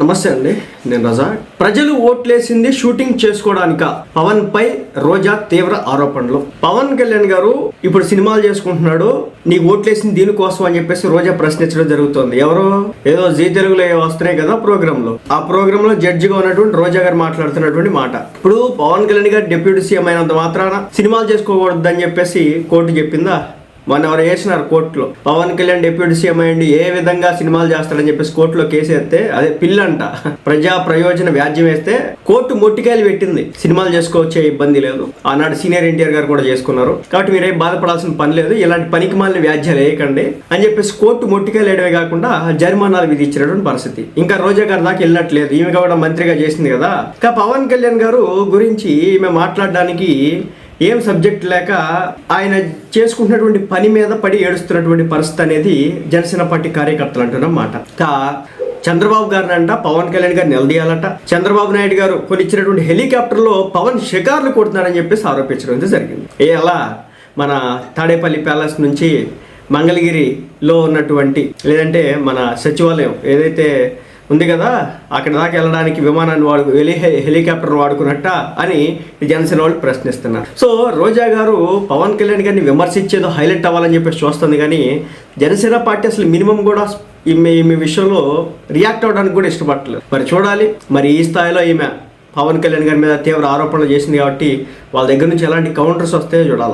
నమస్తే అండి నేను రజా. ప్రజలు ఓట్లేసింది షూటింగ్ చేసుకోవడానిక పవన్ పై రోజా తీవ్ర ఆరోపణలు. పవన్ కళ్యాణ్ గారు ఇప్పుడు సినిమాలు చేసుకుంటున్నాడు నీకు ఓట్లేసింది దీనికోసం అని చెప్పేసి రోజా ప్రశ్నించడం జరుగుతోంది. ఎవరు? ఏదో జీ తెలుగులో ఏవో వస్తున్నాయి కదా ప్రోగ్రామ్లో ఆ ప్రోగ్రామ్లో జడ్జిగా ఉన్నటువంటి రోజా గారు మాట్లాడుతున్నటువంటి మాట. ఇప్పుడు పవన్ కళ్యాణ్ గారు డిప్యూటీ సీఎం అయినంత మాత్రాన సినిమాలు చేసుకోకూడదని చెప్పేసి కోర్టు చెప్పిందా? మొన్న ఎవరు వేసినారు కోర్టులో. పవన్ కళ్యాణ్ డిప్యూటీ సీఎం అయ్యండి ఏ విధంగా సినిమాలు చేస్తాడని చెప్పేసి కోర్టులో కేసు వేస్తే అదే పిల్లంట. ప్రజా ప్రయోజన వ్యాజ్యం వేస్తే కోర్టు మొట్టికాయలు పెట్టింది. సినిమాలు చేసుకోవచ్చే ఇబ్బంది లేదు. ఆనాడు సీనియర్ ఎన్టీఆర్ గారు కూడా చేసుకున్నారు. కాబట్టి మీరేం బాధపడాల్సిన పని లేదు. ఇలాంటి పనికి మాలిన వ్యాజ్యాలు వేయకండి. అని చెప్పేసి కోర్టు మొట్టికాయలు వేయడమే కాకుండా జరిమానాలు విధించినటువంటి పరిస్థితి. ఇంకా రోజా గారి దాకా వెళ్ళట్లేదు ఈమె కూడా మంత్రిగా చేసింది కదా. ఇంకా పవన్ కళ్యాణ్ గారు గురించి ఈమె మాట్లాడడానికి ఏం సబ్జెక్ట్ లేక ఆయన చేసుకుంటున్నటువంటి పని మీద పడి ఏడుస్తున్నటువంటి పరిస్థితి అనేది జనసేన పార్టీ కార్యకర్తలు అంటున్నమాట కా చంద్రబాబు గారిని అంట పవన్ కళ్యాణ్ గారు నిలదీయాలట. చంద్రబాబు నాయుడు గారు కొన్ని ఇచ్చినటువంటి హెలికాప్టర్లో పవన్ షికార్లు కొడుతున్నారని చెప్పేసి ఆరోపించడం అయితే జరిగింది. ఏ అలా మన తాడేపల్లి ప్యాలెస్ నుంచి మంగళగిరిలో ఉన్నటువంటి లేదంటే మన సచివాలయం ఏదైతే ఉంది కదా? అక్కడ దాకా వెళ్ళడానికి విమానాన్ని వాడు హెలి హెలికాప్టర్ వాడుకున్నట్ట అని జనసేన వాళ్ళు ప్రశ్నిస్తున్నారు. సో రోజా గారు పవన్ కళ్యాణ్ గారిని విమర్శించేదో హైలైట్ అవ్వాలని చెప్పేసి చూస్తుంది కానీ జనసేన పార్టీ అసలు మినిమం కూడా ఈమె ఈమె విషయంలో రియాక్ట్ అవ్వడానికి కూడా ఇష్టపడలేదు మరి చూడాలి. మరి ఈ స్థాయిలో ఈమె పవన్ కళ్యాణ్ గారి మీద తీవ్ర ఆరోపణలు చేసింది కాబట్టి వాళ్ళ దగ్గర నుంచి ఎలాంటి కౌంటర్స్ వస్తాయో చూడాలి.